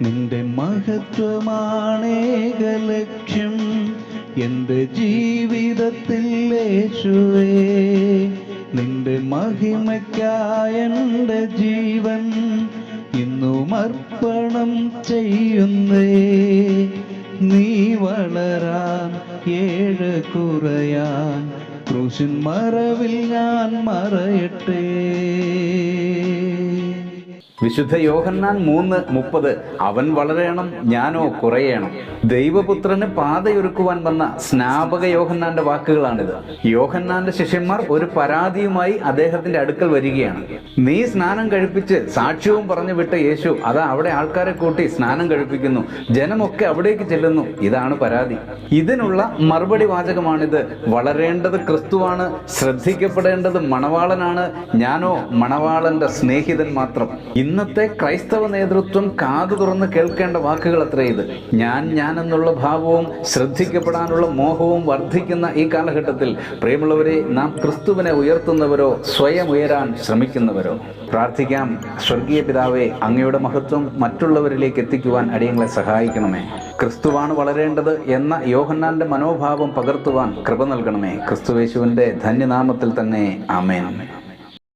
നിന്റെ മഹത്വമാണേകലക്ഷ്യം എന്റെ ജീവിതത്തിൽ യേശുവേ നിന്റെ മഹിമയ്ക്കായ ജീവൻ ഇന്നും അർപ്പണം ചെയ്യുന്നേ. നീ വളരാൻ ഏഴ് കുറയാൻ ക്രൂശിൻ മറവിൽ ഞാൻ മറയട്ടെ. വിശുദ്ധ യോഹന്നാൻ മൂന്ന് മുപ്പത്. അവൻ വളരെയണം ഞാനോ കുറയണം. ദൈവപുത്രന് പാതയൊരുക്കുവാൻ വന്ന സ്നാപക യോഹന്നാന്റെ വാക്കുകളാണിത്. യോഹന്നാന്റെ ശിഷ്യന്മാർ ഒരു പരാതിയുമായി അദ്ദേഹത്തിന്റെ അടുക്കൽ വരികയാണ്. നീ സ്നാനം കഴിപ്പിച്ച് സാക്ഷ്യവും പറഞ്ഞു വിട്ട യേശു അതാ അവിടെ ആൾക്കാരെ കൂട്ടി സ്നാനം കഴിപ്പിക്കുന്നു. ജനമൊക്കെ അവിടേക്ക് ചെല്ലുന്നു. ഇതാണ് പരാതി. ഇതിനുള്ള മറുപടി വാചകമാണിത്. വളരേണ്ടത് ക്രിസ്തുവാണ് ശ്രദ്ധിക്കപ്പെടേണ്ടത് മണവാളനാണ് ഞാനോ മണവാളന്റെ സ്നേഹിതൻ മാത്രം. ഇന്നത്തെ ക്രൈസ്തവ നേതൃത്വം കാതു തുറന്ന് കേൾക്കേണ്ട വാക്കുകൾ അത്ര ഇത്. ഞാൻ ഞാൻ എന്നുള്ള ഭാവവും ശ്രദ്ധിക്കപ്പെടാനുള്ള മോഹവും വർദ്ധിക്കുന്ന ഈ കാലഘട്ടത്തിൽ പ്രിയമുള്ളവരെ നാം ക്രിസ്തുവിനെ ഉയർത്തുന്നവരോ സ്വയം ഉയരാൻ ശ്രമിക്കുന്നവരോ പ്രാർത്ഥിക്കാം. സ്വർഗീയ പിതാവെ അങ്ങയുടെ മഹത്വം മറ്റുള്ളവരിലേക്ക് എത്തിക്കുവാൻ അടിയങ്ങളെ സഹായിക്കണമേ. ക്രിസ്തുവാണ് വളരേണ്ടത് എന്ന യോഹന്നാന്റെ മനോഭാവം പകർത്തുവാൻ കൃപ നൽകണമേ. ക്രിസ്തുവേശുവിന്റെ ധന്യനാമത്തിൽ തന്നെ ആമേൻ.